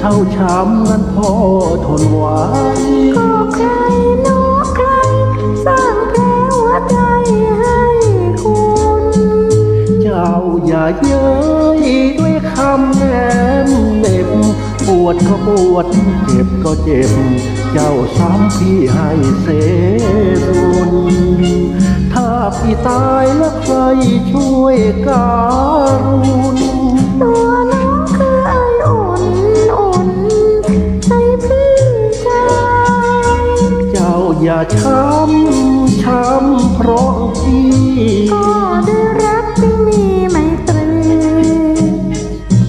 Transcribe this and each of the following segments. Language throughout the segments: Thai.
เท่าช้ำนั้นพ่อทนไหวก็ใครนอกใคร สร้างแผลหัวใจให้คุณ เจ้าอย่าเย้ยด้วยคำแนมเหน็บปวดก็ปวด เจ็บก็เจ็บ เจ้าซ้ำพี่ให้เสรุนถ้าพี่ตายแล้วใครช่วยกา ช้ำช้ำเพราะพี่ก็ได้รักที่มีไม่ตรี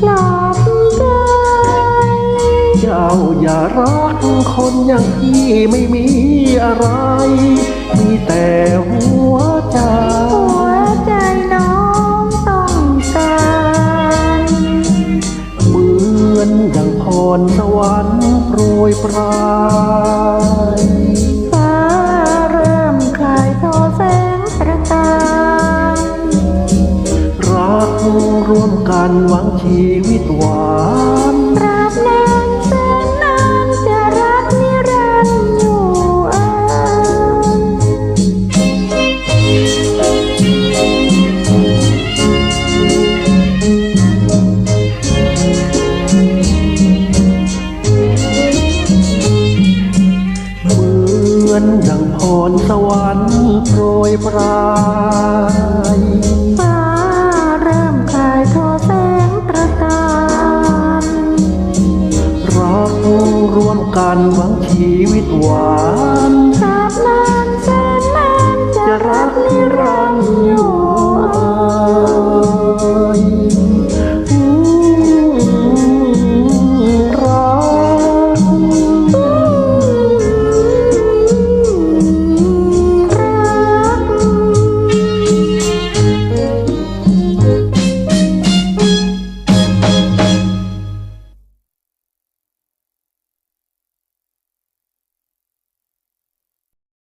หลอบใจเจ้าอย่ารักคนอย่างพี่ไม่มีอะไร มีแต่หัวใจหัวใจน้องต้องการเหมือนดังพรสวรรค์โปรยปลาย กันหวังชีวิตหวานตราบนานแสนนานจะรักนิรันดร์อยู่อ่ยเหมือนดังพรสวรรค์โปรยปลา การหวังชีวิตหวาน